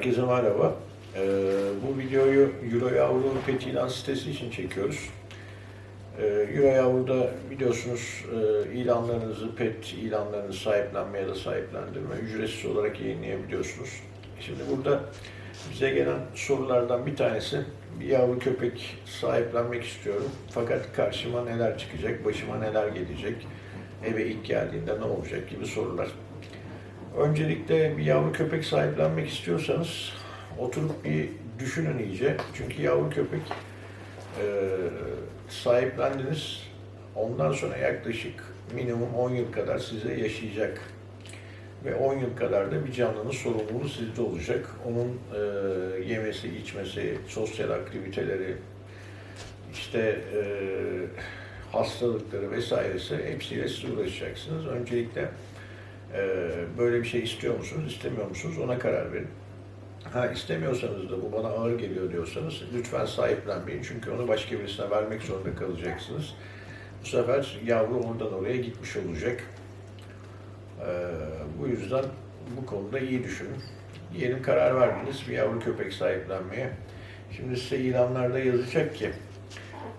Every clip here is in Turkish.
Herkese merhaba. Ee, bu videoyu Euro Yavru Pet ilan sitesi için çekiyoruz. Ee, Euro Yavru'da biliyorsunuz e, ilanlarınızı, pet ilanlarınızı sahiplenme ya da sahiplendirme ücretsiz olarak yayınlayabiliyorsunuz. Şimdi burada bize gelen sorulardan bir tanesi, bir yavru köpek sahiplenmek istiyorum. Fakat karşıma neler çıkacak, başıma neler gelecek, eve ilk geldiğinde ne olacak gibi sorular. Öncelikle bir yavru köpek sahiplenmek istiyorsanız oturup bir düşünün iyice. Çünkü yavru köpek e, sahiplendiniz. Ondan sonra yaklaşık minimum 10 yıl kadar size yaşayacak. Ve 10 yıl kadar da bir canlının sorumluluğu sizde olacak. Onun e, yemesi, içmesi, sosyal aktiviteleri, işte e, hastalıkları vesairesi hepsiyle siz uğraşacaksınız. Öncelikle böyle bir şey istiyor musunuz, istemiyor musunuz ona karar verin. Ha istemiyorsanız da bu bana ağır geliyor diyorsanız lütfen sahiplenmeyin çünkü onu başka birisine vermek zorunda kalacaksınız. Bu sefer yavru oradan oraya gitmiş olacak. Ee, bu yüzden bu konuda iyi düşünün. Diyelim karar verdiniz bir yavru köpek sahiplenmeye. Şimdi size ilanlarda yazacak ki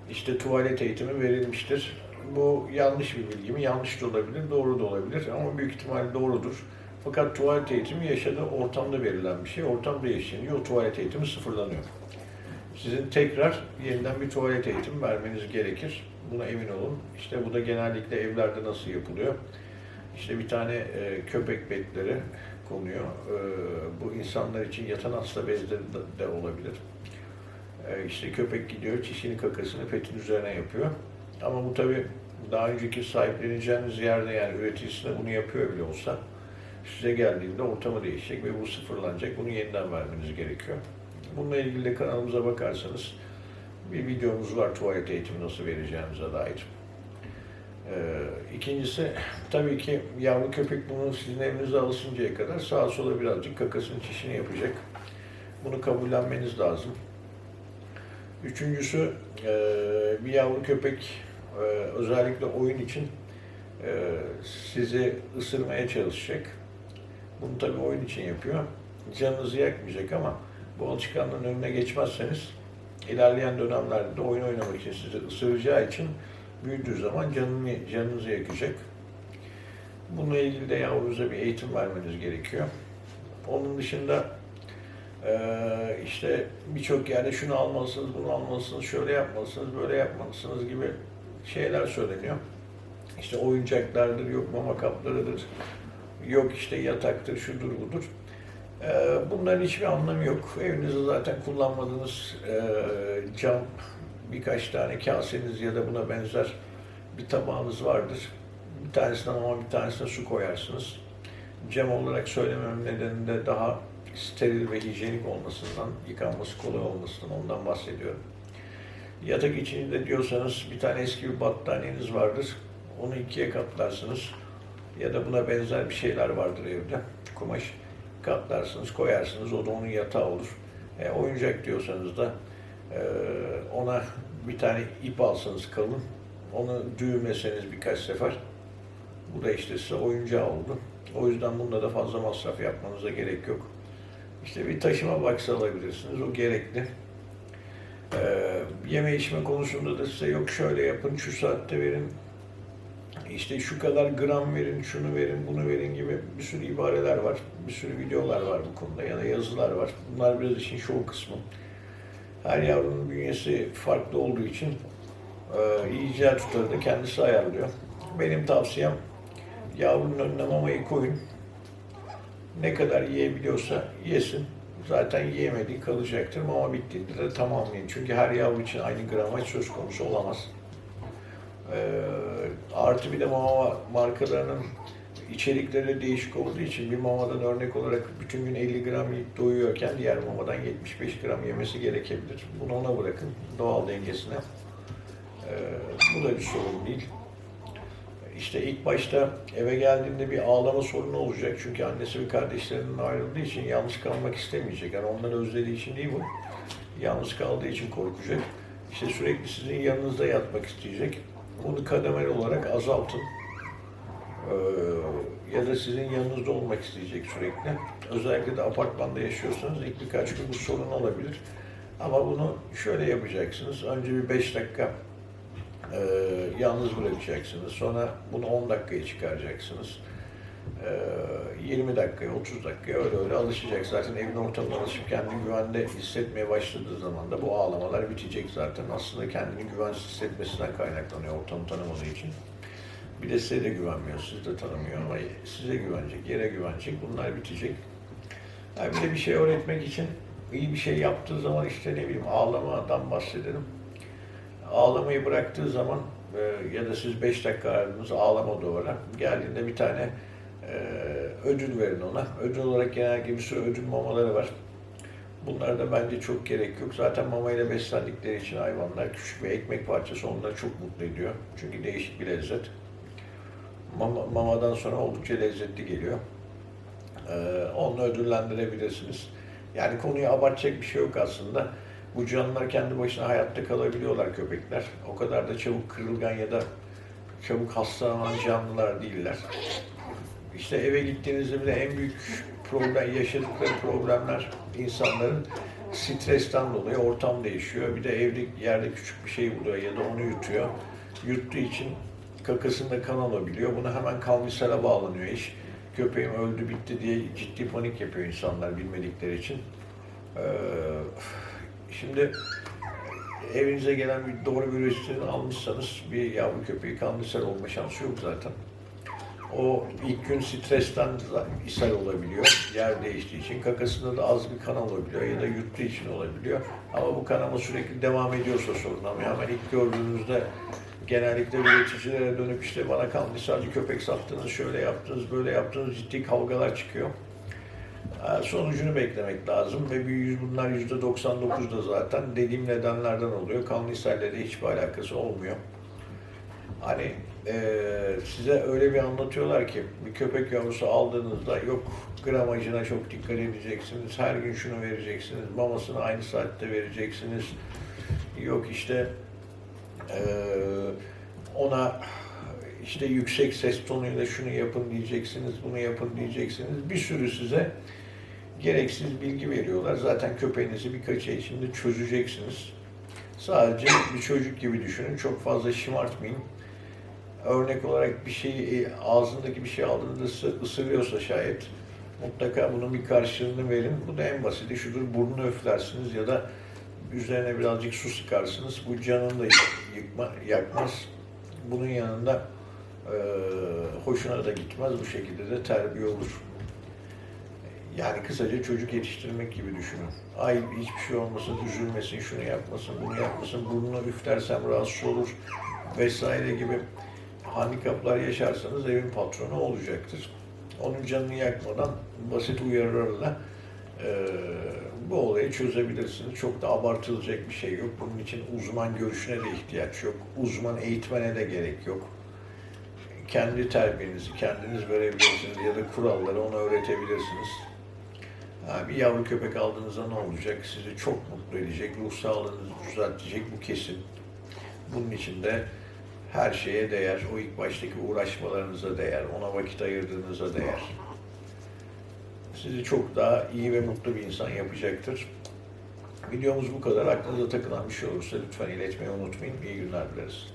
işte tuvalet eğitimi verilmiştir bu yanlış bir bilgi mi? Yanlış da olabilir, doğru da olabilir ama büyük ihtimalle doğrudur. Fakat tuvalet eğitimi yaşadığı ortamda verilen bir şey. Ortamda yaşanıyor, o tuvalet eğitimi sıfırlanıyor. Sizin tekrar yeniden bir tuvalet eğitimi vermeniz gerekir. Buna emin olun. İşte bu da genellikle evlerde nasıl yapılıyor? İşte bir tane e, köpek betleri konuyor. E, bu insanlar için yatan hasta bezleri de, de olabilir. E, işte köpek gidiyor, çişini kakasını petin üzerine yapıyor. Ama bu tabi daha önceki sahipleneceğiniz yerde yani üreticisine bunu yapıyor bile olsa size geldiğinde ortamı değişecek ve bu sıfırlanacak. Bunu yeniden vermeniz gerekiyor. Bununla ilgili de kanalımıza bakarsanız bir videomuz var tuvalet eğitimi nasıl vereceğimize dair. Ee, ikincisi tabii ki yavru köpek bunu sizin evinize alışıncaya kadar sağa sola birazcık kakasını çişini yapacak. Bunu kabullenmeniz lazım. Üçüncüsü bir yavru köpek e, özellikle oyun için e, sizi ısırmaya çalışacak. Bunu tabii oyun için yapıyor. Canınızı yakmayacak ama bu alışkanlığın önüne geçmezseniz ilerleyen dönemlerde oyun oynamak için sizi ısıracağı için büyüdüğü zaman canını, canınızı yakacak. Bununla ilgili de yavrunuza bir eğitim vermeniz gerekiyor. Onun dışında ee, işte birçok yerde şunu almalısınız, bunu almalısınız, şöyle yapmalısınız, böyle yapmalısınız gibi şeyler söyleniyor. İşte oyuncaklardır, yok mama kaplarıdır, yok işte yataktır, şudur budur. Ee, bunların hiçbir anlamı yok. Evinizde zaten kullanmadığınız e, cam birkaç tane kaseniz ya da buna benzer bir tabağınız vardır. Bir tanesine mama, bir tanesine su koyarsınız. Cam olarak söylemem nedeni de daha steril ve hijyenik olmasından, yıkanması kolay olmasından ondan bahsediyorum. Yatak içinde diyorsanız bir tane eski bir battaniyeniz vardır. Onu ikiye katlarsınız. Ya da buna benzer bir şeyler vardır evde. Kumaş katlarsınız, koyarsınız. O da onun yatağı olur. E, oyuncak diyorsanız da e, ona bir tane ip alsanız kalın. Onu düğümleseniz birkaç sefer. Bu da işte size oyuncağı oldu. O yüzden bunda da fazla masraf yapmanıza gerek yok. İşte bir taşıma baksı alabilirsiniz. O gerekli. Ee, yeme içme konusunda da size yok şöyle yapın, şu saatte verin, işte şu kadar gram verin, şunu verin, bunu verin gibi bir sürü ibareler var. Bir sürü videolar var bu konuda ya da yazılar var. Bunlar biraz işin şov kısmı. Her yavrunun bünyesi farklı olduğu için e, yiyeceği tutarı da kendisi ayarlıyor. Benim tavsiyem yavrunun önüne mamayı koyun. Ne kadar yiyebiliyorsa yesin. Zaten yiyemediği kalacaktır. Mama bittiğinde de tamamlayın. Çünkü her yavru için aynı gramaj söz konusu olamaz. Ee, artı bir de mama markalarının içerikleri değişik olduğu için bir mamadan örnek olarak bütün gün 50 gram yiyip doyuyorken diğer mamadan 75 gram yemesi gerekebilir. Bunu ona bırakın doğal dengesine. Ee, bu da bir sorun değil. İşte ilk başta eve geldiğinde bir ağlama sorunu olacak. Çünkü annesi ve kardeşlerinden ayrıldığı için yalnız kalmak istemeyecek. Yani onları özlediği için değil bu. Yalnız kaldığı için korkacak. İşte sürekli sizin yanınızda yatmak isteyecek. Bunu kademeli olarak azaltın. Ee, ya da sizin yanınızda olmak isteyecek sürekli. Özellikle de apartmanda yaşıyorsanız ilk birkaç gün bu sorun olabilir. Ama bunu şöyle yapacaksınız. Önce bir 5 dakika e, yalnız bırakacaksınız. Sonra bunu 10 dakikaya çıkaracaksınız. E, 20 dakikaya, 30 dakikaya öyle öyle alışacak. Zaten evin ortamına alışıp kendini güvende hissetmeye başladığı zaman da bu ağlamalar bitecek zaten. Aslında kendini güvensiz hissetmesinden kaynaklanıyor ortamı tanımadığı için. Bir de size de güvenmiyor, sizi de tanımıyor ama size güvenecek, yere güvenecek. Bunlar bitecek. Yani bir de bir şey öğretmek için iyi bir şey yaptığı zaman işte ne bileyim ağlamadan bahsedelim. Ağlamayı bıraktığı zaman e, ya da siz 5 dakika aradınız ağlama duvara. Geldiğinde bir tane e, ödül verin ona. Ödül olarak genellikle bir sürü ödül mamaları var. Bunlara da bence çok gerek yok. Zaten mamayla beslendikleri için hayvanlar küçük bir ekmek parçası onları çok mutlu ediyor. Çünkü değişik bir lezzet. Mama, mamadan sonra oldukça lezzetli geliyor. Ee, onu ödüllendirebilirsiniz. Yani konuyu abartacak bir şey yok aslında. Bu canlılar kendi başına hayatta kalabiliyorlar köpekler. O kadar da çabuk kırılgan ya da çabuk hastalanan canlılar değiller. İşte eve gittiğinizde bile en büyük problem, yaşadıkları problemler insanların stresten dolayı ortam değişiyor. Bir de evde yerde küçük bir şey buluyor ya da onu yutuyor. Yuttuğu için kakasında kan alabiliyor. Buna hemen kalmisara bağlanıyor iş. Köpeğim öldü bitti diye ciddi panik yapıyor insanlar bilmedikleri için. Ee, şimdi evinize gelen bir doğru bir üreticinden almışsanız bir yavru köpeği kalmisar olma şansı yok zaten. O ilk gün stresten ishal olabiliyor. Yer değiştiği için. Kakasında da az bir kan olabiliyor ya da yuttuğu için olabiliyor. Ama bu kanama sürekli devam ediyorsa sorun ama hemen ilk gördüğünüzde genellikle üreticilere dönüp işte bana kalmışlarcı köpek sattınız, şöyle yaptınız, böyle yaptınız ciddi kavgalar çıkıyor. Sonucunu beklemek lazım ve bir yüz, bunlar yüzde 99'da zaten dediğim nedenlerden oluyor. Kanlı ishallerle hiçbir alakası olmuyor. Hani eee, size öyle bir anlatıyorlar ki bir köpek yavrusu aldığınızda yok gramajına çok dikkat edeceksiniz, her gün şunu vereceksiniz, mamasını aynı saatte vereceksiniz, yok işte eee, ona işte yüksek ses tonuyla şunu yapın diyeceksiniz, bunu yapın diyeceksiniz. Bir sürü size gereksiz bilgi veriyorlar. Zaten köpeğinizi birkaç ay içinde çözeceksiniz. Sadece bir çocuk gibi düşünün. Çok fazla şımartmayın. Örnek olarak bir şeyi, e, ağzındaki bir şey aldığında ısı- ısırıyorsa şayet mutlaka bunun bir karşılığını verin. Bu da en basiti şudur. Burnunu üflersiniz ya da üzerine birazcık su sıkarsınız. Bu canını da yıkma, yakmaz. Bunun yanında hoşuna da gitmez. Bu şekilde de terbiye olur. Yani kısaca çocuk yetiştirmek gibi düşünün. Ay hiçbir şey olmasın, üzülmesin, şunu yapmasın, bunu yapmasın, burnuna üflersem rahatsız olur vesaire gibi handikaplar yaşarsanız evin patronu olacaktır. Onun canını yakmadan basit uyarılarla eee, bu olayı çözebilirsiniz. Çok da abartılacak bir şey yok. Bunun için uzman görüşüne de ihtiyaç yok. Uzman eğitmene de gerek yok kendi terbiyenizi kendiniz verebilirsiniz ya da kuralları ona öğretebilirsiniz. Bir yavru köpek aldığınızda ne olacak? Sizi çok mutlu edecek, ruh sağlığınızı düzeltecek bu kesin. Bunun için de her şeye değer, o ilk baştaki uğraşmalarınıza değer, ona vakit ayırdığınıza değer. Sizi çok daha iyi ve mutlu bir insan yapacaktır. Videomuz bu kadar. Aklınıza takılan bir şey olursa lütfen iletmeyi unutmayın. İyi günler dileriz.